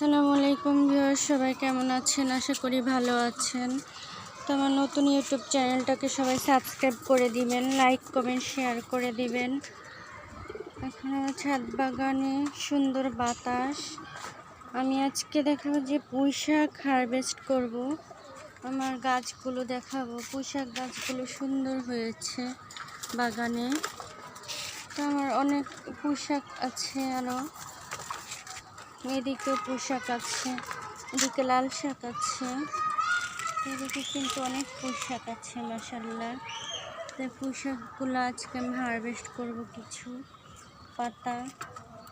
আসসালামু আলাইকুম ভিউয়ার সবাই কেমন আছেন? আশা করি ভালো আছেন। তো আমার নতুন ইউটিউব চ্যানেলটাকে সবাই সাবস্ক্রাইব করে দিবেন, লাইক, কমেন্ট, শেয়ার করে দিবেন। এখন আমার ছাদ বাগানে সুন্দর বাতাস। আমি আজকে দেখাবো যে পুঁই শাক হারভেস্ট করব। আমার গাছগুলো দেখাবো। পুঁই শাক গাছগুলো সুন্দর হয়েছে বাগানে। তো আমার অনেক পুঁই শাক আছে আরও এদিকে পোশাক আছে, এদিকে লাল শাক আছে, এদিকে কিন্তু অনেক পোশাক আছে মাসাল্লাহ তো পোশাকগুলো আজকে আমি হারভেস্ট করব কিছু পাতা,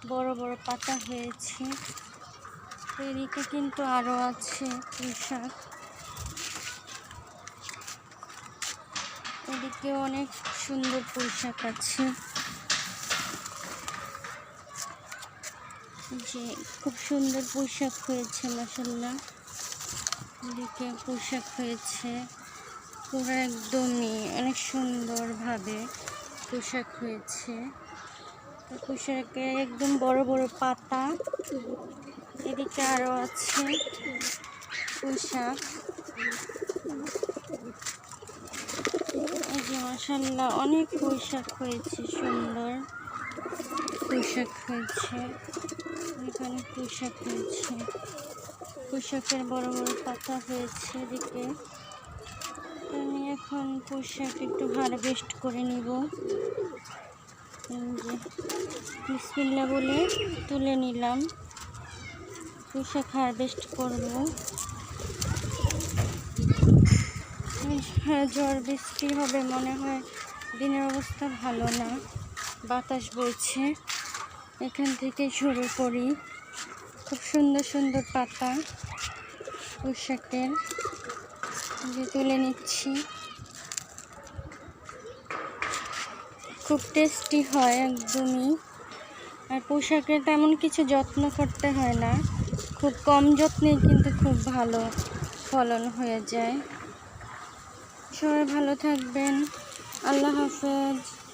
বড় বড় পাতা হয়েছে। এদিকে কিন্তু আরও আছে পোশাক। এদিকে অনেক সুন্দর পোশাক আছে। যে খুব সুন্দর পোশাক হয়েছে মাসাল্লাহ এদিকে পোশাক হয়েছে। পুরো একদমই অনেক সুন্দরভাবে পোশাক হয়েছে। পোশাকে একদম বড় বড় পাতা। এদিকে আরও আছে পোশাক। এই যে মাসাল্লাহ অনেক পোশাক হয়েছে সুন্দর। পোশাক হয়েছে। এখানে পোশাক হয়েছে। পোশাকের বড় বড় পাতা হয়েছে এদিকে। আমি এখন পোশাক একটু হারভেস্ট করে নিব। বিসমিল্লা বলে তুলে নিলাম। পোশাক হারভেস্ট করব। ঝড় বৃষ্টি হবে মনে হয়। দিনের অবস্থা ভালো না। বাতাস বইছে। এখান থেকে শুরু করি। খুব সুন্দর সুন্দর পাতা, পোশাকের। যে তুলে নিচ্ছি। খুব টেস্টি হয় একদমই। আর পোশাকের তেমন কিছু যত্ন করতে হয় না। খুব কম যত্নে কিন্তু খুব ভালো ফলন হয়ে যায়। সবাই ভালো থাকবেন। আল্লাহ হাফেজ।